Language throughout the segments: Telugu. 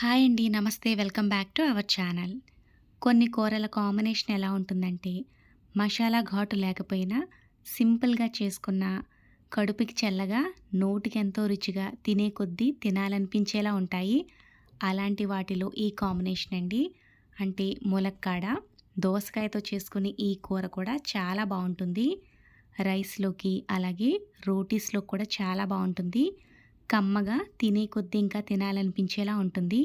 హాయ్ అండి నమస్తే. Welcome back to our channel. కొన్ని కూరల కాంబినేషన్ ఎలా ఉంటుందంటే మసాలా ఘాటు లేకపోయినా సింపుల్గా చేసుకున్న కడుపుకి చల్లగా నోటికి ఎంతో రుచిగా తినే కొద్దీ తినాలనిపించేలా ఉంటాయి. అలాంటి వాటిలో ఈ కాంబినేషన్ అండి. అంటే ములక్కాడ దోసకాయతో చేసుకునే ఈ కూర కూడా చాలా బాగుంటుంది. రైస్లోకి అలాగే రోటీస్లో కూడా చాలా బాగుంటుంది. కమ్మగా తినే కొద్దీ ఇంకా తినాలనిపించేలా ఉంటుంది.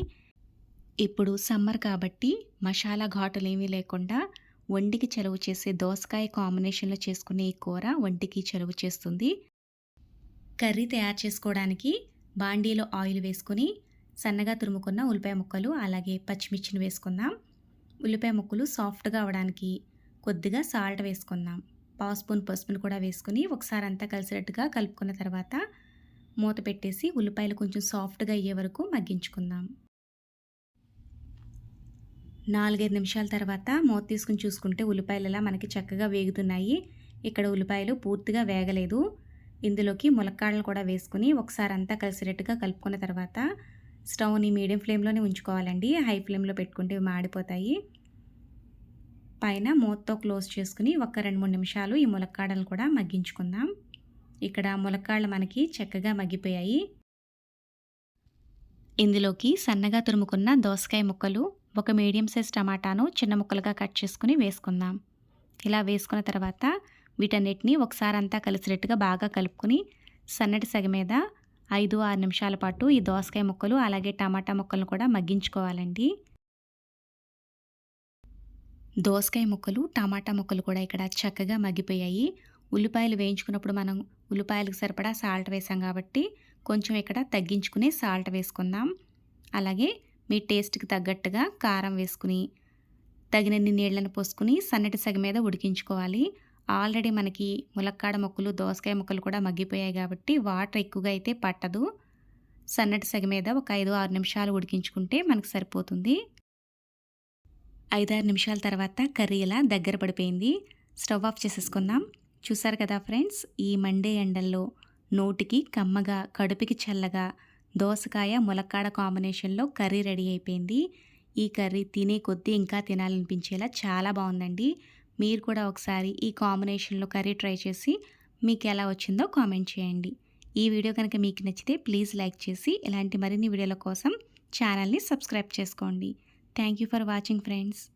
ఇప్పుడు సమ్మర్ కాబట్టి మసాలా ఘాటులు ఏమీ లేకుండా ఒంటికి చలువ చేసే దోసకాయ కాంబినేషన్లో చేసుకునే ఈ కూర వంటికి చలువ చేస్తుంది. కర్రీ తయారు చేసుకోవడానికి బాండీలో ఆయిల్ వేసుకుని సన్నగా తురుముకున్న ఉల్లిపాయ ముక్కలు అలాగే పచ్చిమిర్చిని వేసుకుందాం. ఉల్లిపాయ ముక్కలు సాఫ్ట్గా అవడానికి కొద్దిగా సాల్ట్ వేసుకుందాం. పావు స్పూన్ పసుపును కూడా వేసుకుని ఒకసారి అంతా కలిసినట్టుగా కలుపుకున్న తర్వాత మూత పెట్టేసి ఉల్లిపాయలు కొంచెం సాఫ్ట్గా అయ్యే వరకు మగ్గించుకుందాం. నాలుగైదు నిమిషాల తర్వాత మూత తీసుకుని చూసుకుంటే ఉల్లిపాయలు మనకి చక్కగా వేగుతున్నాయి. ఇక్కడ ఉల్లిపాయలు పూర్తిగా వేగలేదు. ఇందులోకి ములక్కాడలు కూడా వేసుకుని ఒకసారి అంతా కలిసినట్టుగా కలుపుకున్న తర్వాత స్టవ్ని మీడియం ఫ్లేమ్లోనే ఉంచుకోవాలండి. హై ఫ్లేమ్లో పెట్టుకుంటే మాడిపోతాయి. పైన మూతతో క్లోజ్ చేసుకుని ఒక రెండు మూడు నిమిషాలు ఈ ములక్కాడలు కూడా మగ్గించుకుందాం. ఇక్కడ ములక్కాళ్ళు మనకి చక్కగా మగ్గిపోయాయి. ఇందులోకి సన్నగా తురుముకున్న దోసకాయ ముక్కలు ఒక మీడియం సైజ్ టమాటాను చిన్న ముక్కలుగా కట్ చేసుకుని వేసుకుందాం. ఇలా వేసుకున్న తర్వాత వీటన్నిటిని ఒకసారి అంతా కలిసినట్టుగా బాగా కలుపుకుని సన్నటి సగ మీద ఐదు ఆరు నిమిషాల పాటు ఈ దోసకాయ ముక్కలు అలాగే టమాటా ముక్కలను కూడా మగ్గించుకోవాలండి. దోసకాయ ముక్కలు టమాటా ముక్కలు కూడా ఇక్కడ చక్కగా మగ్గిపోయాయి. ఉల్లిపాయలు వేయించుకున్నప్పుడు మనం ఉల్లిపాయలకు సరిపడా సాల్ట్ వేసాం కాబట్టి కొంచెం ఇక్కడ తగ్గించుకుని సాల్ట్ వేసుకుందాం. అలాగే మీ టేస్ట్కి తగ్గట్టుగా కారం వేసుకుని తగినన్ని నీళ్ళను పోసుకుని సన్నటి సగ మీద ఉడికించుకోవాలి. ఆల్రెడీ మనకి ములక్కాడ ముక్కలు దోసకాయ ముక్కలు కూడా మగ్గిపోయాయి కాబట్టి వాటర్ ఎక్కువగా అయితే పట్టదు. సన్నటి సగ మీద ఒక ఐదు ఆరు నిమిషాలు ఉడికించుకుంటే మనకు సరిపోతుంది. ఐదారు నిమిషాల తర్వాత కర్రీ ఇలా దగ్గర పడిపోయింది. స్టవ్ ఆఫ్ చేసేసుకుందాం. చూసారు కదా ఫ్రెండ్స్? ఈ మండే ఎండల్లో నోటికి కమ్మగా కడుపుకి చల్లగా దోసకాయ ములక్కాడ కాంబినేషన్లో కర్రీ రెడీ అయిపోయింది. ఈ కర్రీ తినే కొద్దీ ఇంకా తినాలనిపించేలా చాలా బాగుందండి. మీరు కూడా ఒకసారి ఈ కాంబినేషన్లో కర్రీ ట్రై చేసి మీకు ఎలా వచ్చిందో కామెంట్ చేయండి. ఈ వీడియో కనుక మీకు నచ్చితే ప్లీజ్ లైక్ చేసి ఇలాంటి మరిన్ని వీడియోల కోసం ఛానల్ని సబ్స్క్రైబ్ చేసుకోండి. Thank you for watching friends.